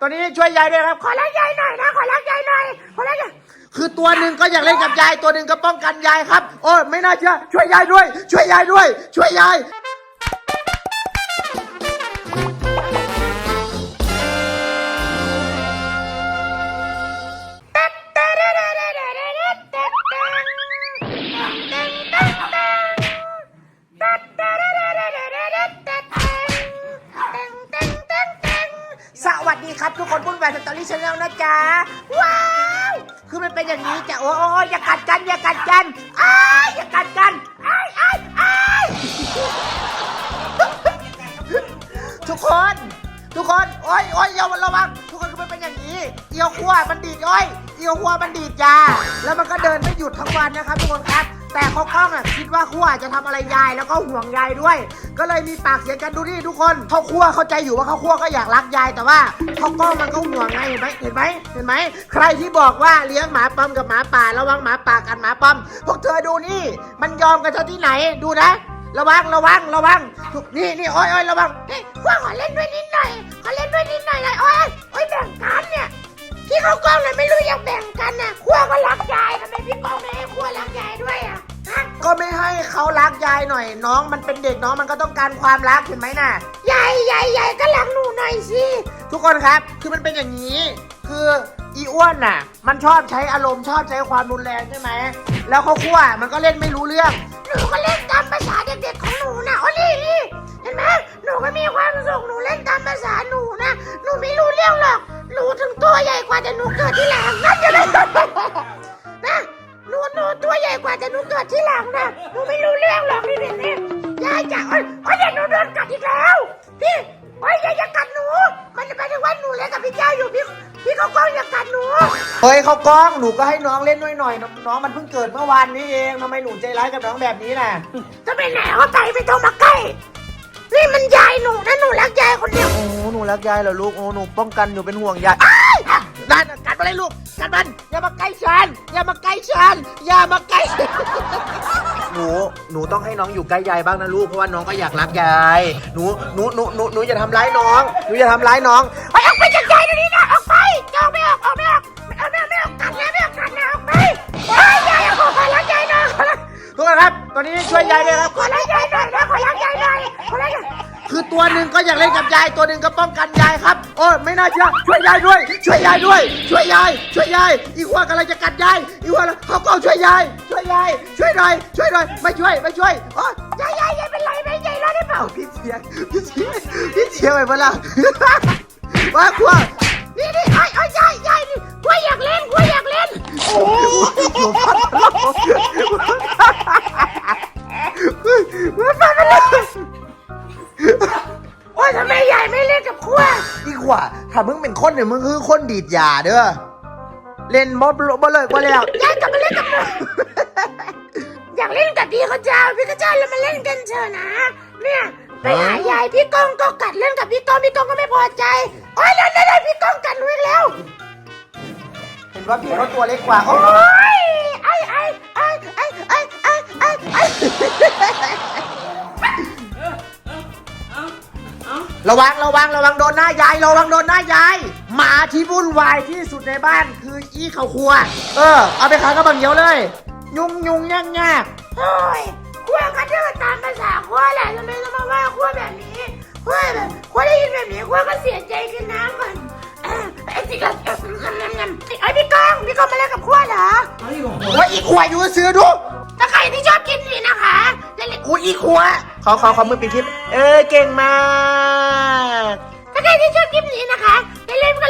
ตอนนี้ช่วยยายด้วยครับ ขอรักยายหน่อยนะ ขอรักยายหน่อย ขอรักยาย คือตัวหนึ่งก็อยากเล่นกับยาย ตัวหนึ่งก็ป้องกันยายครับ โอ้ยไม่น่าเชื่อ ช่วยยายด้วย ช่วยยายด้วย ช่วยยาย ครับ ทุกคนพุ่นแหวนสตอรี่ชาแนลนะจ๊ะ ว้าว คือมันเป็นอย่างนี้จ้ะ โอ้ยอย่ากัดกัน อย่ากัดกันอ้ายอย่ากัดกันอ้ายอ้ายอ้ายทุกคน ทุกคน โอ้ยโอ้ยอย่าระวัง ทุกคนคือมันเป็นอย่างนี้ เอียวขั้วมันดีดโอ้ยเอียวขั้วมันดีดจ้าแล้วมันก็เดินไม่หยุดทั้งวันนะครับ ทุกคนครับ แต่เขากล้องอะคิดว่าขั้วจะทำอะไรยายแล้วก็ห่วงยายด้วย ก็เลยมีปากเสียงกันดูนี่ทุกคนเขาขั้วเข้าใจอยู่ว่าเขาขั้วก็อยากรักยายแต่ว่าเขากล้องมันก็ห่วงไงเห็นไหมเห็นไหมเห็นไหมใครที่บอกว่าเลี้ยงหมาปั๊มกับหมาป่าระวังหมาป่ากันหมาปั๊มพวกเธอดูนี่ มันยอมกันเท่าที่ไหนดูนะ ระวังระวังระวังนี่นี่โอ้ยโอ้ยระวังเฮ้ยขั้วขอเล่นด้วยนิดหน่อยขอเล่นด้วยนิดหน่อยเลยโอ้ยโอ้ยแบ่งกันเนี่ยที่เขากล้องเลยไม่รู้อยากแบ่งกันน่ะขั้วก็รักยายทำไมพี่กล้องไม่ เขารักยายหน่อย น้องมันเป็นเด็กน้องมันก็ต้องการความรักเห็นไหมน่ะยายยายยายก็รักหนูหน่อยสิทุกคนครับคือมันเป็นอย่างนี้ คืออีอ้วนน่ะ มันชอบใช้อารมณ์ชอบใช้ความรุนแรงใช่ไหมแล้วเขาขั้วมันก็เล่นไม่รู้เรื่องหนูก็เล่นตามภาษาเด็กๆของหนูนะโอ้นี่นี่เห็นไหมหนูก็มีความสุขหนูเล่นตามภาษาหนูนะหนูไม่รู้เรื่องหรอกหนูถึงตัวใหญ่กว่าแต่หนูเกิดที่หลังนั่นจะได้น ใหญ่กว่าแต่หนูเกิดที่หลังนะหนูไม่รู้เรื่องหรอกนี่นี่นี่ยายจ๋าโอ้ยโอ้ยเดี๋ยวหนูโดนกัดอีกแล้วพี่โอ้ยยายอย่ากัดหนู มันจะไปถึงว่าหนูเล่นกับพี่เจ้าอยู่พี่พี่เขากล้องอย่ากัดหนูเฮ้ยเขากล้องหนูก็ให้น้องเล่นด้วยหน่อยน้องมันเพิ่งเกิดเมื่อวานนี้เองทำไมหนูใจร้ายกับน้องแบบนี้น่ะจะไปไหนก็ไปไม่ต้องมาใกล้นี่มันยายหนูนะหนูรักยายคนเดียวโอ้หนูรักยายเหรอลูกโอ้หนูป้องกันหนูเป็นห่วงยายนั่นน่ะกัด มาเลยลูกกัดมันอย่ามาใกล้ฉันอย่ามาใกล้ฉันอย่ามาใกล้ฉันหนูหนูต้องให้น้องอยู่ใกล้ยายบ้างนะลูกเพราะว่าน้องก็อยากรักยายหนูหนูหนูหนูหนูอย่าทำร้ายน้องหนูอย่าทำร้ายน้องไปออกไปจากยายเดี๋ยวนี้นะออกไปจะออกไม่ออกออกไม่ออกเอาไม่ออกไม่ออกกัดแล้วไม่ออกกัดแล้วออกไปโอ้ยยายขอขอรักยายหน่อยขอรักทุกคนครับตอนนี้ช่วยยายด้วยครับขอรักยายหน่อยนะขอรักยายหน่อยขอรักยาย คือตัวหนึ่งก็อยากเล่นกับยายตัวหนึ่งก็ป้องกันยายครับ โอ้ยไม่น่าเชื่อช่วยยายด้วย ช่วยยายด้วย ช่วยยาย ช่วยยาย อีกว่ากำลังจะกัดยายอีกว่าเขาก็ช่วยยาย ช่วยยาย ช่วยหน่อย ช่วยหน่อย ไม่ช่วย ไม่ช่วยโอ้ยยายยายยายเป็นไรไหมยายรอดได้เปล่าเอาพี่เชียร์พี่เชียร์พี่เชียร์ไปเมื่อไหร่ว่ากลัวนี่นี่ไอ้ไอ้ยยายยายนี่กล้วยอยากเล่นกล้วยอยากเล่น โอ้โหมันฟันมันเลย โอ้ยทำไมยายไม่เล่นกับกล้วยอีกว่าถ้ามึงเป็นคนเนี่ยมึงคือคนดีดยาเด้อเล่นมอบบ่เลยกว่าแล้วยายกลับมาเล่นกับหนูอยากเล่นกับพี่เขาเจ้าพี่เขาเจ้าเรามาเล่นกันเถอะนะ เนี่ยไปหายายพี่ก้องก็กัดเล่นกับพี่ก้องพี่ก้องก็ไม่พอใจโอ้ยเล่นเล่นเล่นพี่ก้องกัดหนูอีกแล้ว เห็นว่าพี่เขาตัวเล็กกว่าโอ้โอ้ยไอ้ไอ้ไอ้ไอ้ไอ้ไอ้ไอ้ ระวังระวังระวังโดนหน้ายายระวังโดนหน้ายายหมาที่วุ่นวายที่สุดในบ้านคืออีเขาครัว เออ เอาไปขายกับบางเหนียวเลย ยุงยุงยากยากโอ้ยขั้วก็เดินตามภาษาขั้วแหละทำไมต้องมาว่าขั้วแบบนี้ขั้วแบบขั้วได้ยินแบบนี้ขั้วก็เสียใจกินน้ำก่อนเอ่อไอ้ที่ก็เอ่องำงำงำไอ้พี่ก้องพี่ก้องมาเล่นกับขั้วเหรอว่าอีขวาอยู่ซื้อดู เล่นกูอีขวขอขอขอมือปิดคลิป เออเก่งมาก ถ้าใครที่ชอบคลิปนี้นะคะอย่าลืมกด